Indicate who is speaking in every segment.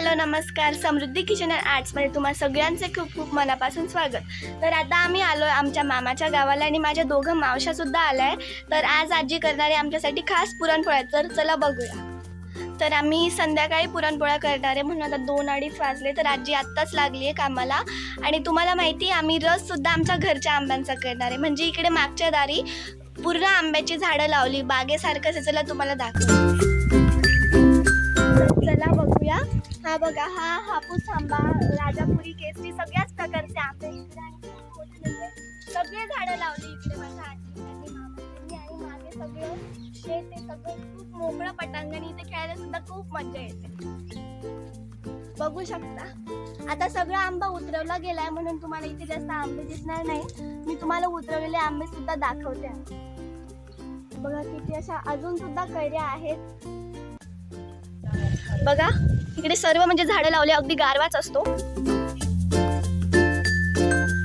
Speaker 1: Hello नमस्कार. समृद्धी kitchen and आर्ट्समध्ये तुम्हा सगळ्यांचे खूप खूप मनापासून स्वागत. तर आता आम्ही आलो आहे आमच्या मामाच्या गावाला आणि माझ्या दोघं मावशासुद्धा आल्या आहे तर आज आजी करणारे आमच्यासाठी खास पुरणपोळ्या. तर चला बघूया. तर आम्ही संध्याकाळी पुरणपोळ्या करणार आहे म्हणून आता दोन अडीच वाजले. तर आजी आत्ताच लागली आहे कामाला. आणि तुम्हाला माहिती आहे आम्ही रससुद्धा आमच्या घरच्या आंब्यांचा करणार. आहे म्हणजे इकडे मागच्या दारी पूर्ण आंब्याची झाडं लावली. बागेसारखंच आहे. चला तुम्हाला दाखव चला बघूया. हा बघा हा हापूस आंबा राजापुरी केसरी सगळ्याच प्रकारचे आंबे. सगळे झाडं लावली इकडे माझ्या आजी आणि मागे शेत सगळं खूप मोकळं पटांगण. इथे खेळायला सुद्धा खूप मजा येते. बघू शकता. आता सगळा आंबा उतरवला गेलाय म्हणून तुम्हाला इथे जास्त आंबे दिसणार नाही. मी तुम्हाला उतरवलेले आंबे सुद्धा दाखवते. बघा किती अशा अजून सुद्धा कैऱ्या आहेत. बघा इकडे सर्व म्हणजे झाडं लावले अगदी गारवाच असतो.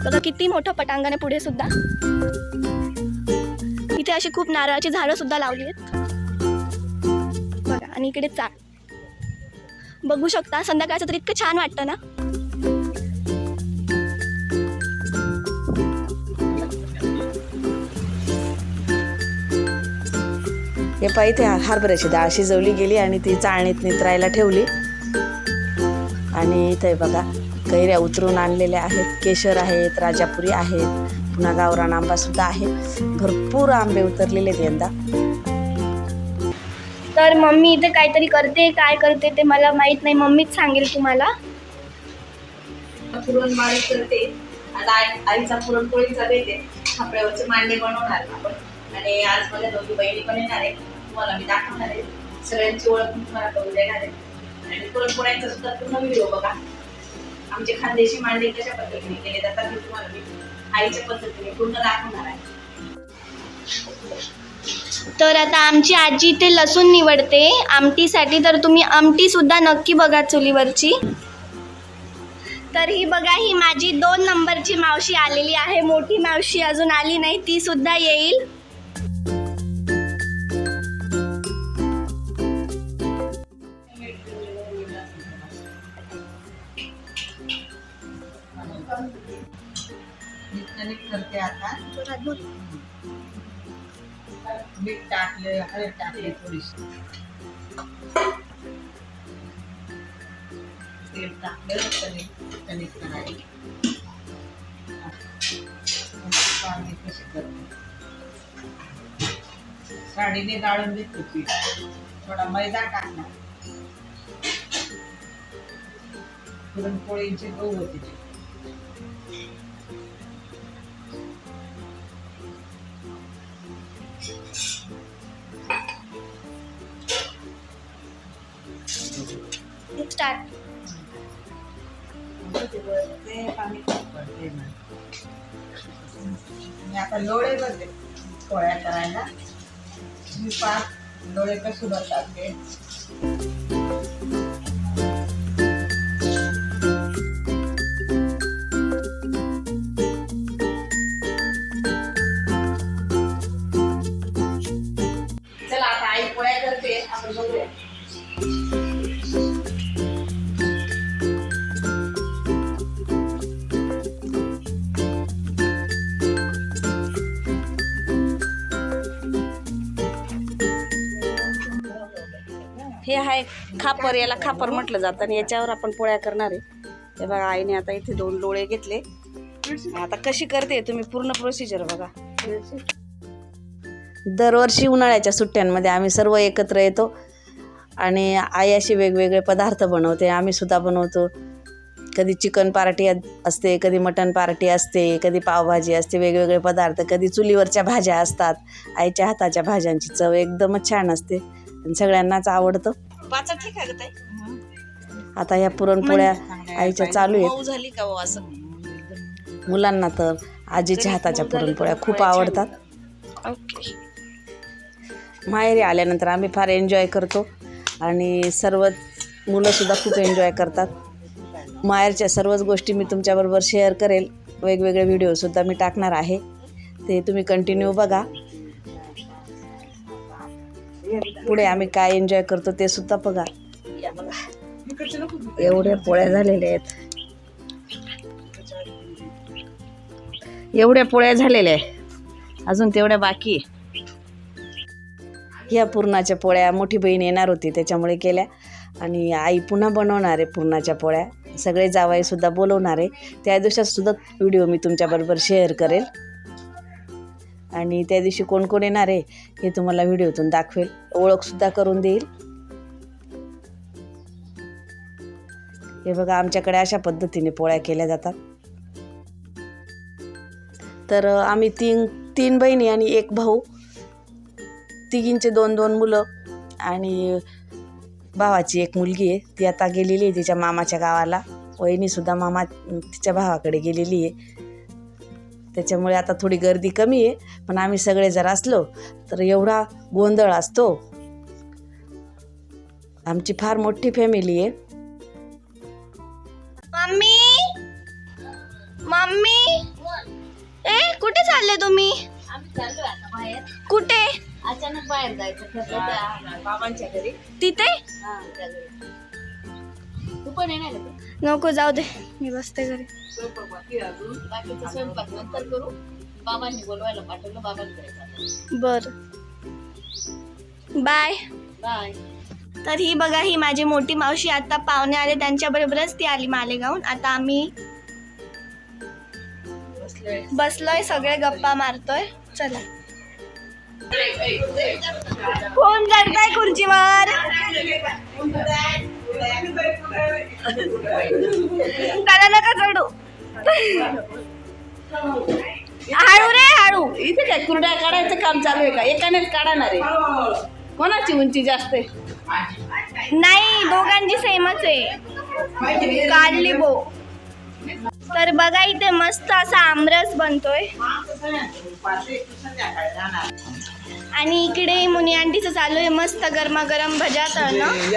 Speaker 1: बघा किती मोठं पटांगण आहे पुढे सुद्धा. इथे अशी खूप नारळाची झाडं सुद्धा लावली आहेत. बघा आणि इकडे चाळ बघू शकता संध्याकाळचं तर इतकं छान वाटतं ना?
Speaker 2: हे पाहिजे ते हरभऱ्याची डाळ शिजवली गेली आणि ती चाळणीत नित्रायला ठेवली. आणि इथे बघा कैऱ्या उतरून आणलेल्या आहेत. केशर आहेत राजापुरी आहेत पुन्हा गावरान आंबा सुद्धा आहे. भरपूर आंबे उतरलेले आहेत यंदा.
Speaker 1: तर मम्मी इथे काहीतरी करते काय करते ते मला माहीत नाही. मम्मीच सांगेल तुम्हाला.
Speaker 3: पुरणमाळी करते. आता आई आईचा पुरणपोळीचा बेत आहे. खापऱ्यावरचे मांडे बनवणार आपण. आणि आज माझ्या दोघी बहिणी पण येणार आहे तुम्हाला मी दाखवणार आहे सगळ्यांची ओळख मी तुम्हाला करून देणार आहे आणि पुरणपोळ्यांचा सुद्धा पूर्ण व्हिडिओ बघा आमचे खानदेशी मांडे कशा पद्धतीने केले जातात हे तुम्हाला मी आईच्या पद्धतीने पूर्ण दाखवणार आहे
Speaker 1: तर आता आमची आजी इथे लसूण निवडते. आमटीसाठी तर तुम्ही आमटी सुद्धा नक्की बघा चुलीवरची. तर ही बघा ही माझी दोन नंबरची मावशी आलेली आहे. मोठी मावशी अजून आली नाही ती सुद्धा येईल.
Speaker 3: आता मीठ टाकले हळद टाकले थोडीशी तेल टाकलं कणिक कणिक करायला पाणी कशी करते साडीने गाळून घेतो पीठ. थोडा मैदा टाकला. पुरणपोळींचे गहू होती. ती.
Speaker 1: स्टार्ट
Speaker 3: मी आता लोळे बघते पोळ्या करायला. मी पाच लोळे कसे बनतात चला आता आई पोळ्या करते आपण
Speaker 2: हे आहे खापर याला खापर म्हटलं जातं आणि याच्यावर आपण पोळ्या करणार आहे. हे बघा आईने आता इथे दोन डोळे घेतले. आता कशी करते तुम्ही पूर्ण प्रोसिजर बघा. दरवर्षी उन्हाळ्याच्या सुट्ट्यांमध्ये आम्ही सर्व एकत्र येतो आणि आई असे वेगवेगळे पदार्थ बनवते. आम्ही सुद्धा बनवतो. कधी चिकन पार्टी असते कधी मटन पार्टी असते कधी पावभाजी असते वेगवेगळे पदार्थ कधी चुलीवरच्या भाज्या असतात. आईच्या हाताच्या भाज्यांची चव एकदमच छान असते. आणि सगळ्यांनाच आवडतं. पाच ठीक आहे आता ह्या पुरणपोळ्या आईच्या चालू आहेत.
Speaker 3: झाली का हो असं?
Speaker 2: मुलांना तर आजीच्या हाताच्या पुरणपोळ्या खूप आवडतात. माहेरी आल्यानंतर आम्ही फार एन्जॉय करतो. आणि सर्वच मुलंसुद्धा खूप एन्जॉय करतात. माहेरच्या सर्वच गोष्टी मी तुमच्याबरोबर शेअर करेल. वेगवेगळे व्हिडिओसुद्धा मी टाकणार आहे. ते तुम्ही कंटिन्यू बघा. पुढे आम्ही काय एन्जॉय करतो ते सुद्धा बघा. बघा एवढ्या पोळ्या झालेल्या आहेत. एवढ्या पोळ्या झालेल्या आहे अजून तेवढ्या बाकी या ह्या पुरणाच्या पोळ्या मोठी बहीण येणार होती त्याच्यामुळे केल्या. आणि आई पुन्हा बनवणार आहे पुरणाच्या पोळ्या. सगळे जावाईसुद्धा बोलवणार आहे. त्या दिवसातसुद्धा व्हिडिओ मी तुमच्याबरोबर शेअर करेल. आणि त्या दिवशी कोण कोण येणार आहे हे तुम्हाला व्हिडिओतून दाखवेल. ओळखसुद्धा करून देईल. हे बघा आमच्याकडे अशा पद्धतीने पोळ्या केल्या जातात. तर आम्ही तीन तीन बहिणी आणि एक भाऊ. तिघींचे दोन दोन मुलं आणि भावाची एक मुलगी आहे. ती आता गेलेली आहे तिच्या मामाच्या गावाला. वहिनीसुद्धा मामा तिच्या भावाकडे गेलेली आहे. त्याच्यामुळे आता थोडी गर्दी कमी आहे. पण आम्ही सगळे जर असलो तर एवढा गोंधळ असतो. आमची फार मोठी फॅमिली आहे.
Speaker 1: मम्मी? मम्मी? ए कुठे चालले तुम्ही?
Speaker 3: आम्ही चाललोय आता बाहेर.
Speaker 1: कुठे?
Speaker 3: अचानक बाहेर जायचं. ठरलं त्या बाबांच्या घरी
Speaker 1: तिथे?
Speaker 3: हा पण आहे का?
Speaker 1: नको जाऊ दे. मी बसते घरी.
Speaker 3: स्वयंपाक नंतर करू बाबांनी बोलवायला पाठवलं बाबांकडे
Speaker 1: बर. बाय.
Speaker 3: बाय
Speaker 1: तर ही बघा ही माझी मोठी मावशी आता पाहुणे आले. त्यांच्या बरोबरच ती आली मालेगावून. आता आम्ही
Speaker 3: बसलोय
Speaker 1: बसलोय सगळे गप्पा मारतोय. चला. कोण चढताय खुर्चीवर? त्याला नका चढू. हळू रे हळू.
Speaker 2: इथे काय कुरड्या काढायचं काम चालू आहे का? एकानेच काढणार आहे. कोणाची उंची जास्त आहे?
Speaker 1: नाही दोघांची सेमच आहे. काढली बो. तर बघा इथे मस्त असा आमरस बनतोय. आणि इकडे मुनी आंटीचं चालू आहे मस्त गरमागरम भजा तळणं.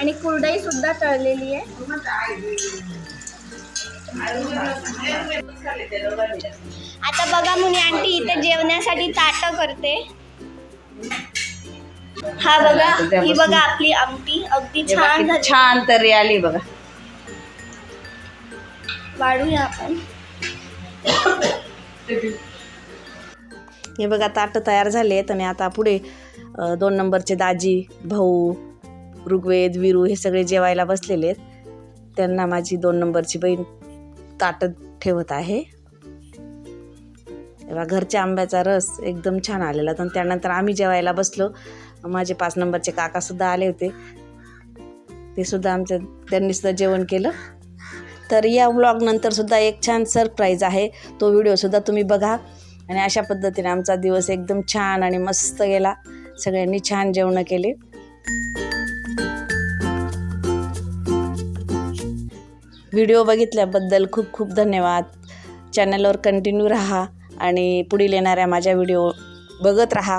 Speaker 1: आणि कुरडई सुद्धा तळलेली आहे. आता बघा मुनी आंटी इथे जेवण्यासाठी ताट करते. हा बघा ही बघा आपली आमटी. अगदी छान
Speaker 2: छान तरी आली बघा.
Speaker 1: वाढूया आपण.
Speaker 2: हे बघा ताटं तयार झाले आहेत आणि आता पुढे दोन नंबरचे दाजी भाऊ ऋग्वेद विरू हे सगळे जेवायला बसलेले आहेत. त्यांना माझी दोन नंबरची बहीण ताटत ठेवत आहे. तेव्हा घरच्या आंब्याचा रस एकदम छान आलेला तर त्यानंतर आम्ही जेवायला बसलो. माझे पाच नंबरचे काकासुद्धा आले होते. ते सुद्धा आमच्या त्यांनी सुद्धा जेवण केलं. तर या व्लॉगनंतर सुद्धा एक छान सरप्राईज आहे. तो व्हिडिओसुद्धा तुम्ही बघा. आणि अशा पद्धतीने आमचा दिवस एकदम छान आणि मस्त गेला. सगळ्यांनी छान जेवणं केले. व्हिडिओ बघितल्याबद्दल खूप खूप धन्यवाद. चॅनलवर कंटिन्यू राहा आणि पुढील येणाऱ्या माझ्या व्हिडिओ बघत राहा.